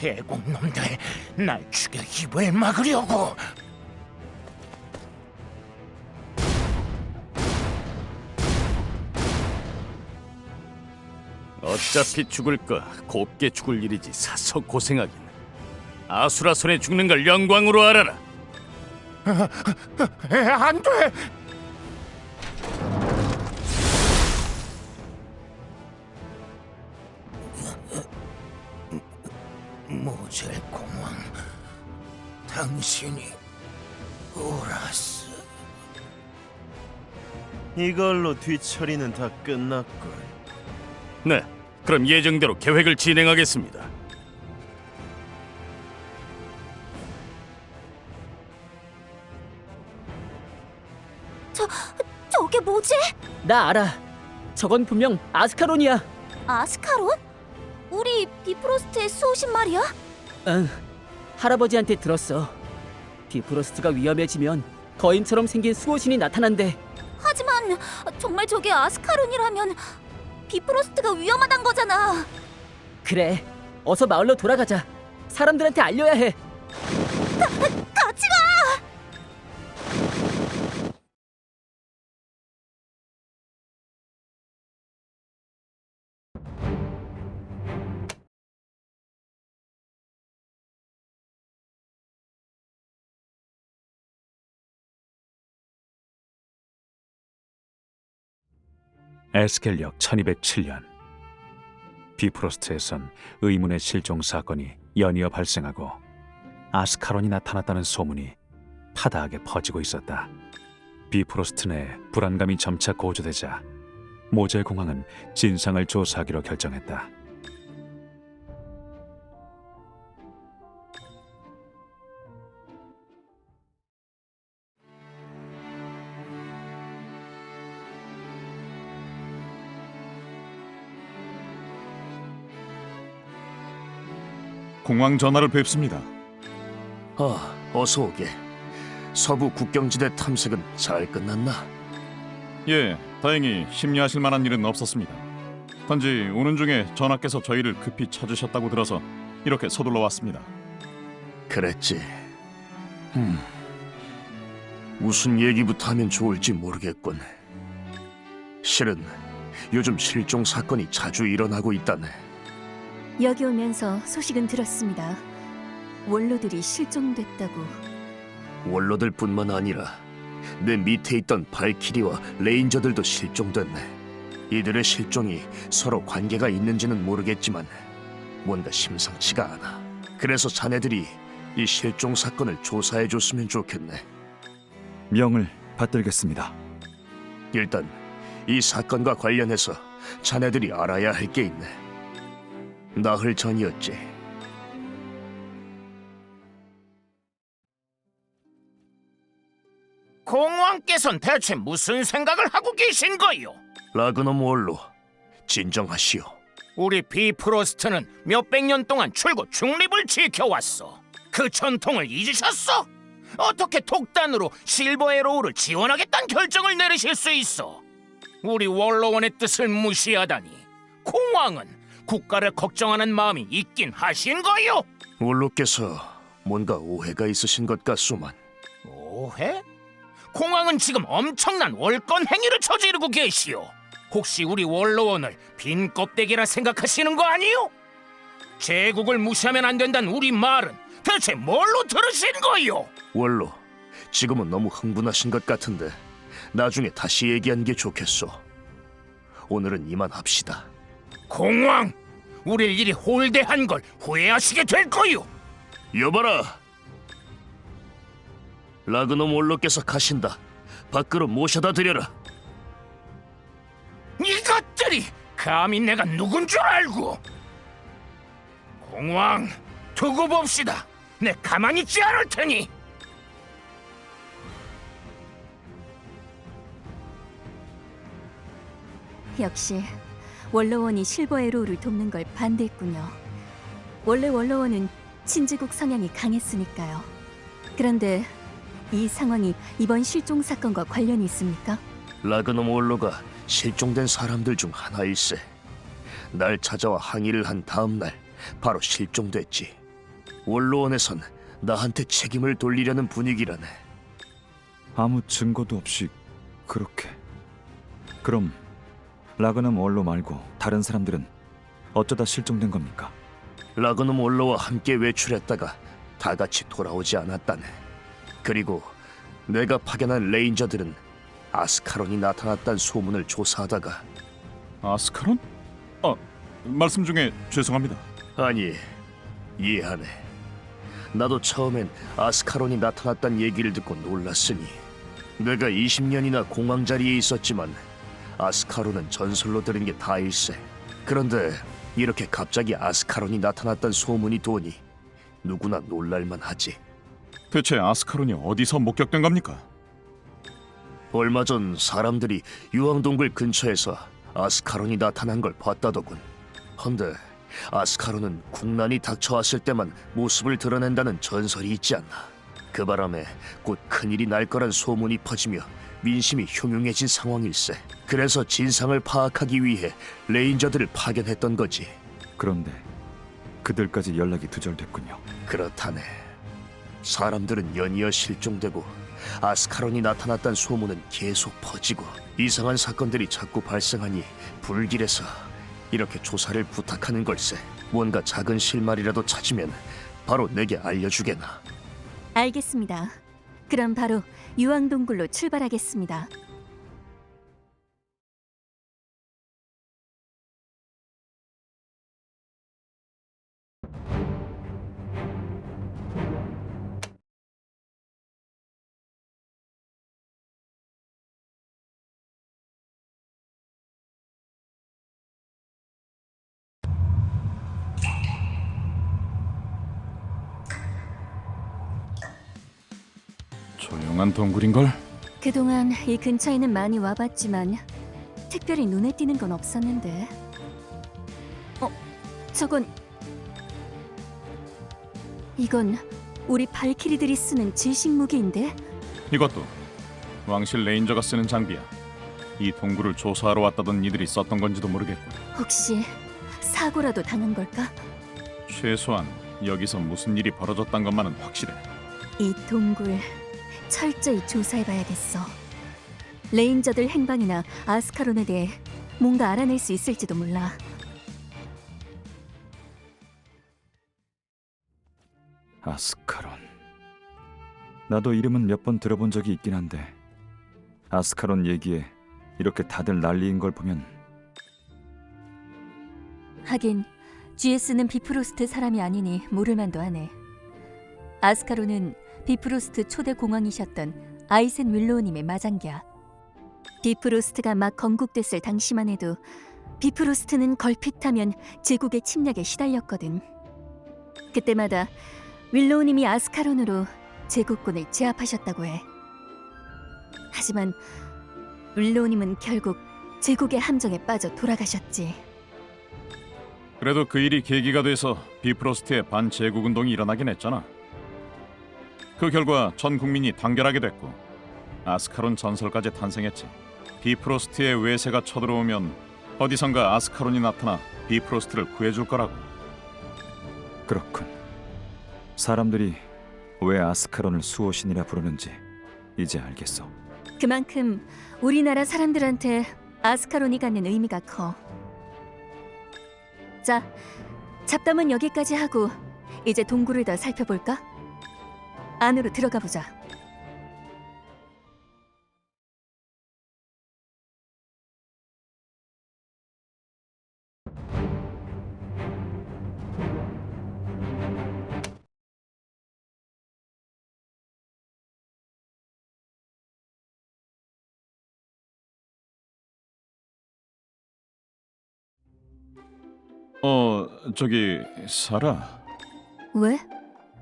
제국놈들 날 죽여 입을 막으려고 어차피 죽을 거 곱게 죽을 일이지 사서 고생하긴. 아수라 손에 죽는 걸 영광으로 알아라. 에, 안 돼! 젤 공왕, 당신이 오라스. 이걸로 뒤처리는 다 끝났군. 네, 그럼 예정대로 계획을 진행하겠습니다. 저 저게 뭐지? 나 알아. 저건 분명 아스카론이야. 아스카론? 우리 비프로스트의 수호신 말이야? 응. 할아버지한테 들었어. 비프로스트가 위험해지면 거인처럼 생긴 수호신이 나타난대. 하지만 정말 저게 아스카론이라면 비프로스트가 위험하단 거잖아. 그래. 어서 마을로 돌아가자. 사람들한테 알려야 해. 에스겔력 1207년 비프로스트에선 의문의 실종 사건이 연이어 발생하고 아스카론이 나타났다는 소문이 파다하게 퍼지고 있었다. 비프로스트 내 불안감이 점차 고조되자 모젤 공항은 진상을 조사하기로 결정했다. 공항 전화를 뵙습니다. 아, 어서 오게. 서부 국경지대 탐색은 잘 끝났나? 예, 다행히 심려하실 만한 일은 없었습니다. 단지 오는 중에 전하께서 저희를 급히 찾으셨다고 들어서 이렇게 서둘러 왔습니다. 그랬지. 음. 무슨 얘기부터 하면 좋을지 모르겠군. 실은 요즘 실종 사건이 자주 일어나고 있다네. 여기 오면서 소식은 들었습니다. 원로들이 실종됐다고. 원로들뿐만 아니라 내 밑에 있던 발키리와 레인저들도 실종됐네. 이들의 실종이 서로 관계가 있는지는 모르겠지만 뭔가 심상치가 않아. 그래서 자네들이 이 실종 사건을 조사해 줬으면 좋겠네. 명을 받들겠습니다. 일단 이 사건과 관련해서 자네들이 알아야 할 게 있네. 나흘 전이었지. 공왕께선 대체 무슨 생각을 하고 계신 거요? 라그넘 원로 진정하시오. 우리 비프로스트는 몇백 년 동안 출고 중립을 지켜왔어. 그 전통을 잊으셨어? 어떻게 독단으로 실버 에로우를 지원하겠다는 결정을 내리실 수 있어? 우리 원로원의 뜻을 무시하다니. 공왕은 국가를 걱정하는 마음이 있긴 하신 거요? 원로께서 뭔가 오해가 있으신 것 같소만. 오해? 공왕은 지금 엄청난 월권 행위를 저지르고 계시오. 혹시 우리 원로원을 빈 껍데기라 생각하시는 거 아니요? 제국을 무시하면 안 된다는 우리 말은 대체 뭘로 들으신 거요? 원로 지금은 너무 흥분하신 것 같은데 나중에 다시 얘기하는 게 좋겠소. 오늘은 이만 합시다. 공왕, 우릴 이리 홀대한 걸 후회하시게 될 거요. 여봐라. 라그넘 원로께서 가신다. 밖으로 모셔다 드려라. 이것들이 감히 내가 누군 줄 알고? 공왕, 두고 봅시다. 내 가만히 있지 않을 테니. 역시 원로원이 실버 에로우를 돕는 걸 반대했군요. 원래 원로원은 친지국 성향이 강했으니까요. 그런데 이 상황이 이번 실종 사건과 관련이 있습니까? 라그넘 원로가 실종된 사람들 중 하나일세. 날 찾아와 항의를 한 다음 날 바로 실종됐지. 원로원에선 나한테 책임을 돌리려는 분위기라네. 아무 증거도 없이 그렇게. 그럼 라그넘 원로 말고 다른 사람들은 어쩌다 실종된 겁니까? 라그놈 원로와 함께 외출했다가 다 같이 돌아오지 않았다네. 그리고 내가 파견한 레인저들은 아스카론이 나타났다는 소문을 조사하다가 아스카론? 아, 말씀 중에 죄송합니다. 아니 이해하네. 나도 처음엔 아스카론이 나타났다는 얘기를 듣고 놀랐으니 내가 20년이나 공황 자리에 있었지만 아스카론은 전설로 들은 게 다일세. 그런데 이렇게 갑자기 아스카론이 나타났다는 소문이 도니 누구나 놀랄만 하지. 대체 아스카론이 어디서 목격된 겁니까? 얼마 전 사람들이 유황동굴 근처에서 아스카론이 나타난 걸 봤다더군. 헌데 아스카론은 국난이 닥쳐왔을 때만 모습을 드러낸다는 전설이 있지 않나. 그 바람에 곧 큰일이 날 거란 소문이 퍼지며 민심이 흉흉해진 상황일세. 그래서 진상을 파악하기 위해 레인저들을 파견했던 거지. 그런데 그들까지 연락이 두절됐군요. 그렇다네. 사람들은 연이어 실종되고 아스카론이 나타났다는 소문은 계속 퍼지고 이상한 사건들이 자꾸 발생하니 불길해서 이렇게 조사를 부탁하는 걸세. 뭔가 작은 실마리라도 찾으면 바로 내게 알려주게나. 알겠습니다. 그럼 바로 유황동굴로 출발하겠습니다. 조용한 동굴인걸? 그동안 이 근처에는 많이 와봤지만 특별히 눈에 띄는 건 없었는데. 어, 저건 이건 우리 발키리들이 쓰는 질식 무기인데 이것도 왕실 레인저가 쓰는 장비야. 이 동굴을 조사하러 왔다던 이들이 썼던 건지도 모르겠고 혹시 사고라도 당한 걸까? 최소한 여기서 무슨 일이 벌어졌단 것만은 확실해. 이 동굴 철저히 조사해봐야겠어. 레인저들 행방이나 아스카론에 대해 뭔가 알아낼 수 있을지도 몰라. 아스카론. 나도 이름은 몇 번 들어본 적이 있긴 한데 아스카론 얘기에 이렇게 다들 난리인 걸 보면 하긴 GS는 비프로스트 사람이 아니니 모를 만도 하네. 아스카로는 비프로스트 초대 공황이셨던 아이센 윌로우님의 마장기야. 비프로스트가 막 건국됐을 당시만 해도 비프로스트는 걸핏하면 제국의 침략에 시달렸거든. 그때마다 윌로우님이 아스카론으로 제국군을 제압하셨다고 해. 하지만 윌로우님은 결국 제국의 함정에 빠져 돌아가셨지. 그래도 그 일이 계기가 돼서 비프로스트의 반제국 운동이 일어나긴 했잖아. 그 결과 전 국민이 단결하게 됐고 아스카론 전설까지 탄생했지. 비프로스트의 외세가 쳐들어오면 어디선가 아스카론이 나타나 비프로스트를 구해줄 거라고. 그렇군. 사람들이 왜 아스카론을 수호신이라 부르는지 이제 알겠어. 그만큼 우리나라 사람들한테 아스카론이 갖는 의미가 커. 자, 잡담은 여기까지 하고 이제 동굴을 더 살펴볼까? 안으로 들어가 보자. 어, 저기 사라. 왜?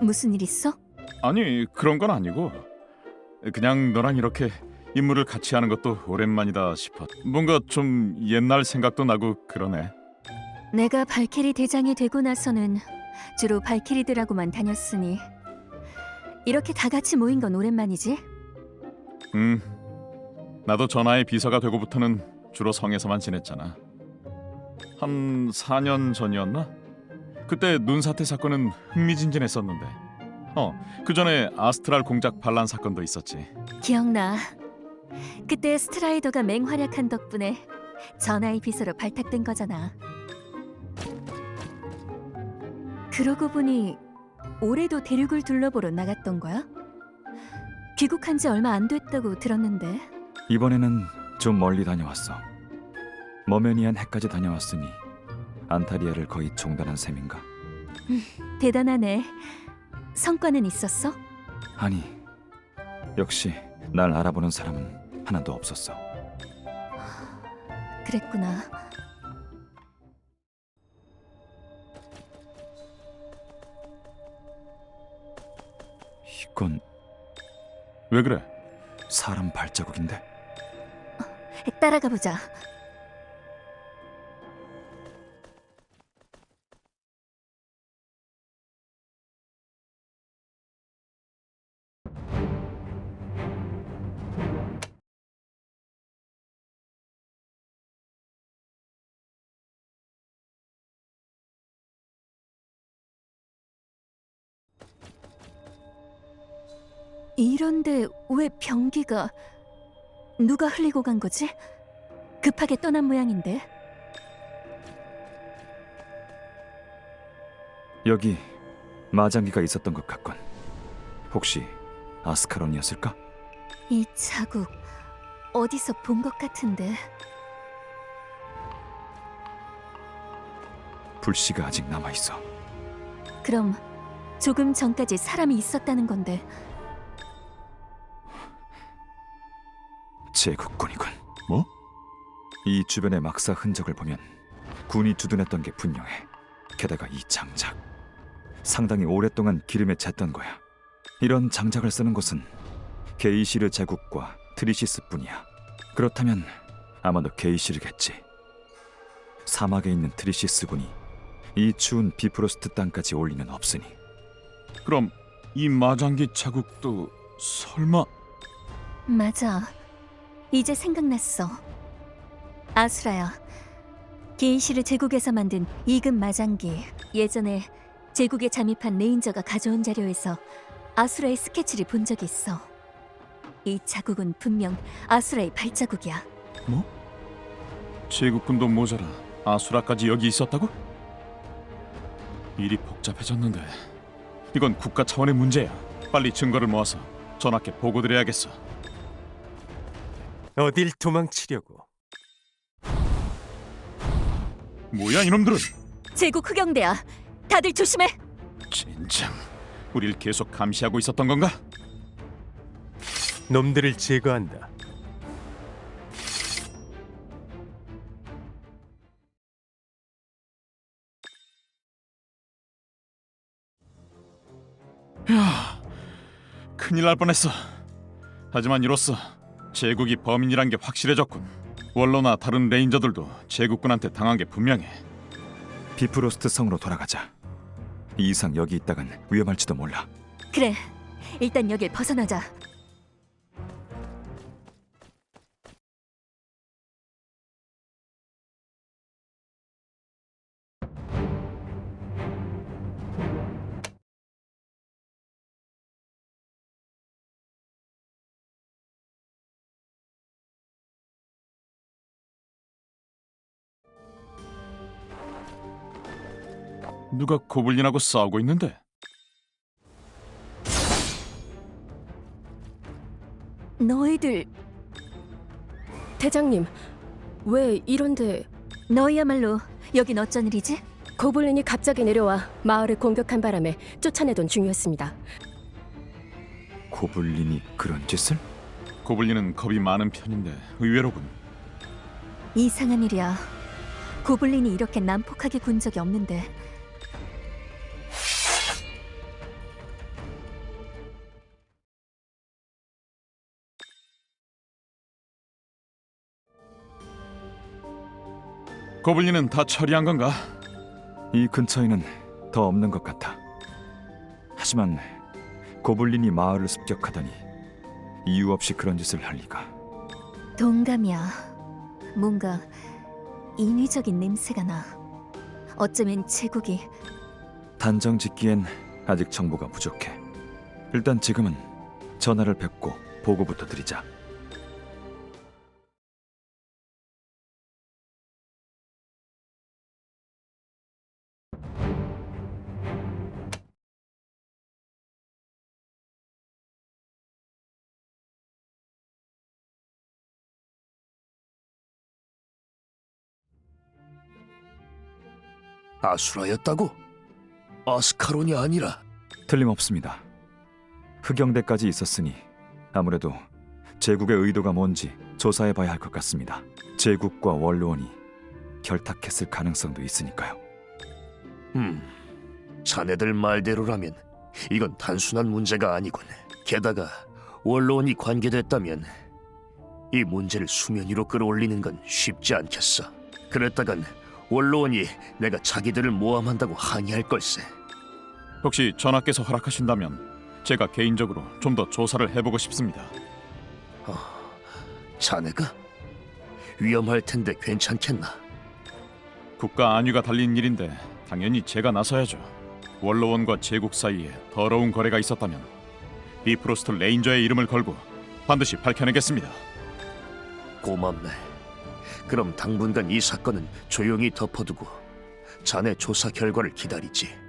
무슨 일 있어? 아니 그런 건 아니고 그냥 너랑 이렇게 임무를 같이 하는 것도 오랜만이다 싶어. 뭔가 좀 옛날 생각도 나고 그러네. 내가 발키리 대장이 되고 나서는 주로 발키리들하고만 다녔으니 이렇게 다 같이 모인 건 오랜만이지? 음, 나도 전하의 비서가 되고부터는 주로 성에서만 지냈잖아. 한 4년 전이었나? 그때 눈사태 사건은 흥미진진했었는데. 어, 그 전에 아스트랄 공작 반란 사건도 있었지. 기억나. 그때 스트라이더가 맹활약한 덕분에 전하의 비서로 발탁된 거잖아. 그러고 보니 올해도 대륙을 둘러보러 나갔던 거야? 귀국한 지 얼마 안 됐다고 들었는데 이번에는 좀 멀리 다녀왔어. 머메니안 해까지 다녀왔으니 안타리아를 거의 종단한 셈인가? 대단하네. 성과는 있었어? 아니, 역시 날 알아보는 사람은 하나도 없었어. 그랬구나. 이건 왜 그래? 사람 발자국인데? 따라가 보자. 이런데 왜 변기가 누가 흘리고 간 거지? 급하게 떠난 모양인데 여기 마장기가 있었던 것 같군. 혹시 아스카론이었을까? 이 자국 어디서 본 것 같은데 불씨가 아직 남아 있어. 그럼 조금 전까지 사람이 있었다는 건데 제국군이군. 뭐? 이 주변의 막사 흔적을 보면 군이 주둔했던 게 분명해. 게다가 이 장작 상당히 오랫동안 기름에 잤던 거야. 이런 장작을 쓰는 곳은 게이시르 제국과 트리시스뿐이야. 그렇다면 아마도 게이시르겠지. 사막에 있는 트리시스군이 이 추운 비프로스트 땅까지 올 리는 없으니 그럼 이 마장기 자국도 설마 맞아 이제 생각났어 아수라야 게이시르 제국에서 만든 이급 마장기 예전에 제국에 잠입한 레인저가 가져온 자료에서 아수라의 스케치를 본 적이 있어 이 자국은 분명 아수라의 발자국이야 제국군도 모자라 아수라까지 여기 있었다고? 일이 복잡해졌는데 이건 국가 차원의 문제야. 빨리 증거를 모아서 전하께 보고드려야겠어. 어딜 도망치려고? 뭐야 이놈들은? 제국 흑영대야 다들 조심해 진짜 우릴 계속 감시하고 있었던 건가? 놈들을 제거한다. 큰일 날 뻔했어. 하지만 이로써 제국이 범인이란 게 확실해졌군. 원로나 다른 레인저들도 제국군한테 당한 게 분명해. 비프로스트 성으로 돌아가자. 이 이상 여기 있다간 위험할지도 몰라. 그래 일단 여길 벗어나자 누가 고블린하고 싸우고 있는데? 너희들 대장님, 왜 이런데 너희야말로 여긴 어쩐 일이지? 고블린이 갑자기 내려와 마을을 공격한 바람에 쫓아내던 중이었습니다. 고블린이 그런 짓을? 고블린은 겁이 많은 편인데 의외로군. 이상한 일이야. 고블린이 이렇게 난폭하게 군 적이 없는데 고블린은 다 처리한 건가? 이 근처에는 더 없는 것 같아. 하지만 고블린이 마을을 습격하다니 이유 없이 그런 짓을 할 리가. 동감이야. 뭔가 인위적인 냄새가 나. 어쩌면 제국이 단정 짓기엔 아직 정보가 부족해. 일단 지금은 전화를 뵙고 보고부터 드리자. 아수라였다고? 아스카론이 아니라 틀림없습니다. 흑영대까지 있었으니 아무래도 제국의 의도가 뭔지 조사해 봐야 할 것 같습니다. 제국과 원로원이 결탁했을 가능성도 있으니까요. 음, 자네들 말대로라면 이건 단순한 문제가 아니군. 게다가 원로원이 관계됐다면 이 문제를 수면 위로 끌어올리는 건 쉽지 않겠어. 그랬다간 원로원이 내가 자기들을 모함한다고 항의할 걸세. 혹시 전하께서 허락하신다면 제가 개인적으로 좀 더 조사를 해보고 싶습니다. 자네가 위험할 텐데 괜찮겠나? 국가 안위가 달린 일인데 당연히 제가 나서야죠. 원로원과 제국 사이에 더러운 거래가 있었다면 비프로스트 레인저의 이름을 걸고 반드시 밝혀내겠습니다. 고맙네. 그럼 당분간 이 사건은 조용히 덮어두고 자네 조사 결과를 기다리지.